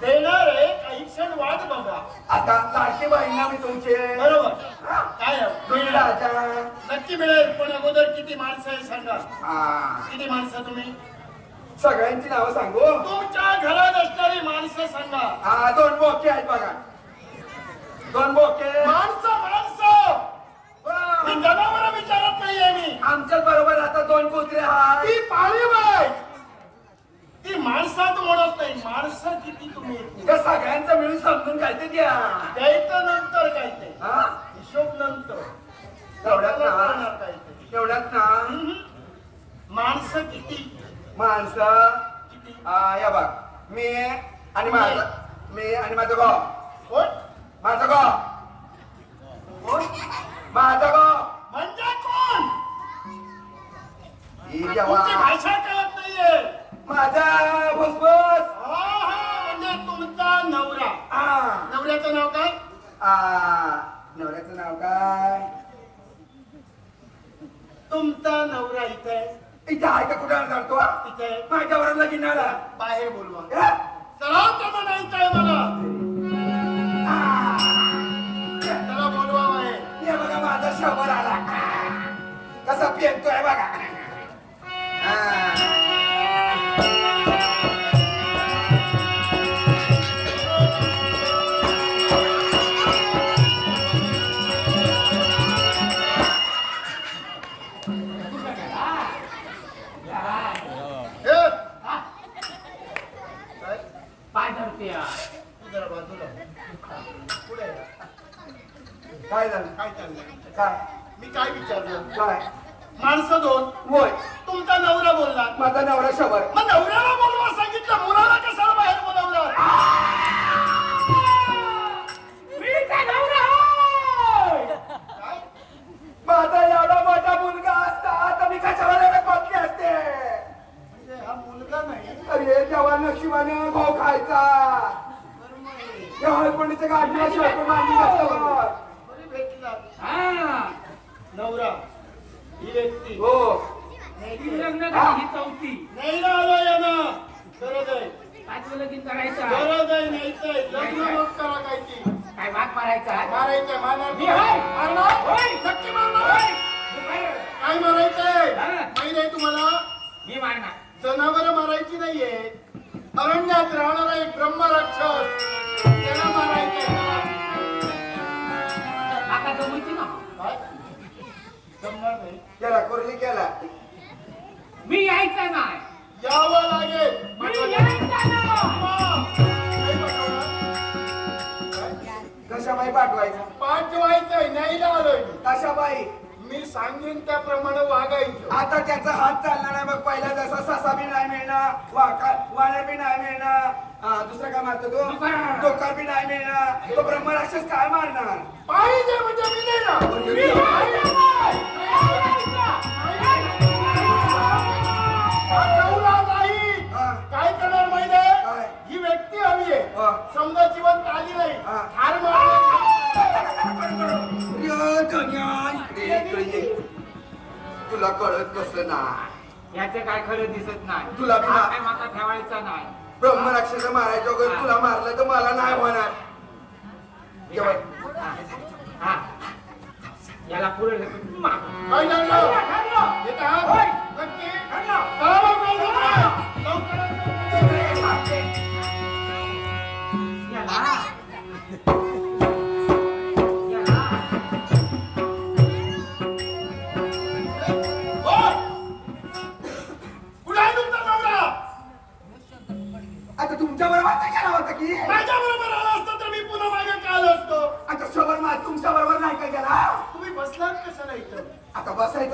देणार आहे काही क्षण वाट बघा. आता लाडकी मी तुमचे. बरोबर. काय मिळणार. नक्की मिळेल पण अगोदर किती माणसं आहे सांगा. हा. किती माणसं तुम्ही? सगळ्यांची नावं सांगू? तुमच्या घरात असणारी माणसं सांगा. हा दोन बोके आहेत बघा. दोन बोके. माणसं माणसं. मी. जनावर विचारत नाहीये मी. आमच्याच बरोबर आता दोन कुत्रे आहेत. ती पाळीव आहे ती माणसात म्हणत नाही. माणसं किती तुम्ही? त्या सगळ्यांचं मिळून समजून काय ते द्या द्यायचं नंतर काय ते हा? हिशोब नंतर. तेवढ्यात करणार ना काय ते तेवढ्यात ना. हम्म. माणसं किती? माणसं? किती? हा, या बघ. मी आणि माझं मी आणि माझं गो कोण? नवऱ्याचं नाव काय? तुमचा नवरा इथे आहे, इथे आहे का? कुठं जातो इथे आहे. माझ्यावर लगीन आला बाहेर बोलवा? चला त्यांना नाही काय मला. त्याला बोलवा बाहेर. हे बघा माझा शंभर आला कसा पेरतोय बघा. काय? झालं काय चाललंय काय मी काय विचारलं काय माणसं दोन. होय. तुमचा नवरा बोलला. माझा नवरा शंभर. मग नवऱ्याला तेव्हा नशिबाने भाऊ खायचा. हे. या हळपणीच्या गाडीला शेवटी मांडी घातल्यावर बरी भेटला हा. नवरा. ही व्यक्ती. हो. ती लग्न झाली ही चौथी. नाही ना आलो यानं गरज आहे. पाचवं लगीन करायचं गरज आहे नाही तर लग्न मग करा काय ती काय भाग मारायचा? मारायचं मारणार मी. मारणार? होय. राहणारा एक ब्रह्मराक्षस त्याला मारायचंय त्याला. आता जमूची ना काय? जमणार नाही त्याला कुरली केला मी यायचं नाही यावं लागेल मी यायचं नाही? कशाबाई पाठवायचं पाठवायचंय नाही आलोय. कशाबाई मी सांगेन त्याप्रमाणे वागायचं आता त्याचा हात चालणार नाही मग पहिला जसा ससा बी नाही मिळणार वाका वाण्या बी नाही मिळणार. हा, दुसरं काय मारतो तो. डोकर बी नाही मिळणार. तो ब्रह्मराक्षस काय मारणार. पाहिजे म्हणजे मी नाही ना मी मी- पाहिजे तुला कळत कसं ना याचं काय खरं दिसत नाही तुला हा काय माता ठेवायचा नाही ब्रह्मराक्षस मारायचं वगैरे तुला मारलं तर मला नाही होणार काय- हा. हा. याला पुढे मार. हे? होय. 最高!